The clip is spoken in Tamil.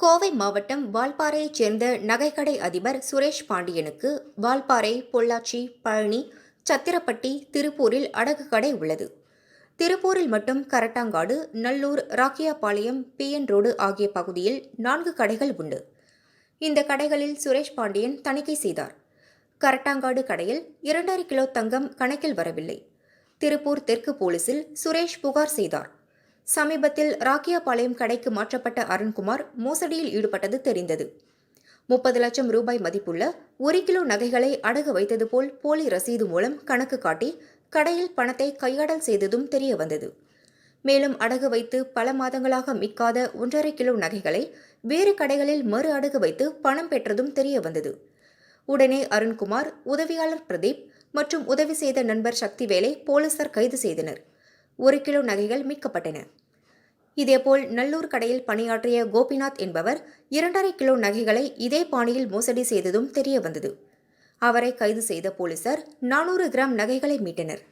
கோவை மாவட்டம் வால்பாறையைச் சேர்ந்த நகைக்கடை அதிபர் சுரேஷ் பாண்டியனுக்கு வால்பாறை பொள்ளாச்சி பழனி சத்திரப்பட்டி திருப்பூரில் அடகு கடை உள்ளது. திருப்பூரில் மட்டும் கரட்டாங்காடு நல்லூர் ராக்கியாபாளையம் பிஎன் ரோடு ஆகிய பகுதியில் நான்கு கடைகள் உண்டு. இந்த கடைகளில் சுரேஷ் பாண்டியன் தணிக்கை செய்தார். கரட்டாங்காடு கடையில் இரண்டரை கிலோ தங்கம் கணக்கில் வரவில்லை. திருப்பூர் தெற்கு போலீசில் சுரேஷ் புகார் செய்தார். சமீபத்தில் ராக்கியாபாளையம் கடைக்கு மாற்றப்பட்ட அருண்குமார் மோசடியில் ஈடுபட்டது தெரிந்தது. முப்பது லட்சம் ரூபாய் மதிப்புள்ள ஒரு கிலோ நகைகளை அடகு வைத்தது போல் போலி ரசீது மூலம் கணக்கு காட்டி கடையில் பணத்தை கையாடல் செய்ததும் தெரிய வந்தது மேலும் அடகு வைத்து பல மாதங்களாக மிக்காத ஒன்றரை கிலோ நகைகளை வேறு கடைகளில் மறு அடகு வைத்து பணம் பெற்றதும் தெரிய வந்தது உடனே அருண்குமார் உதவியாளர் பிரதீப் மற்றும் உதவி செய்த நண்பர் சக்திவேலை போலீசார் கைது செய்தனர். ஒரு கிலோ நகைகள் மீட்கப்பட்டன. இதேபோல் நல்லூர் கடையில் பணியாற்றிய கோபிநாத் என்பவர் இரண்டரை கிலோ நகைகளை இதே பாணியில் மோசடி செய்ததும் தெரிய வந்தது அவரை கைது செய்த போலீசார் நானூறு கிராம் நகைகளை மீட்டனர்.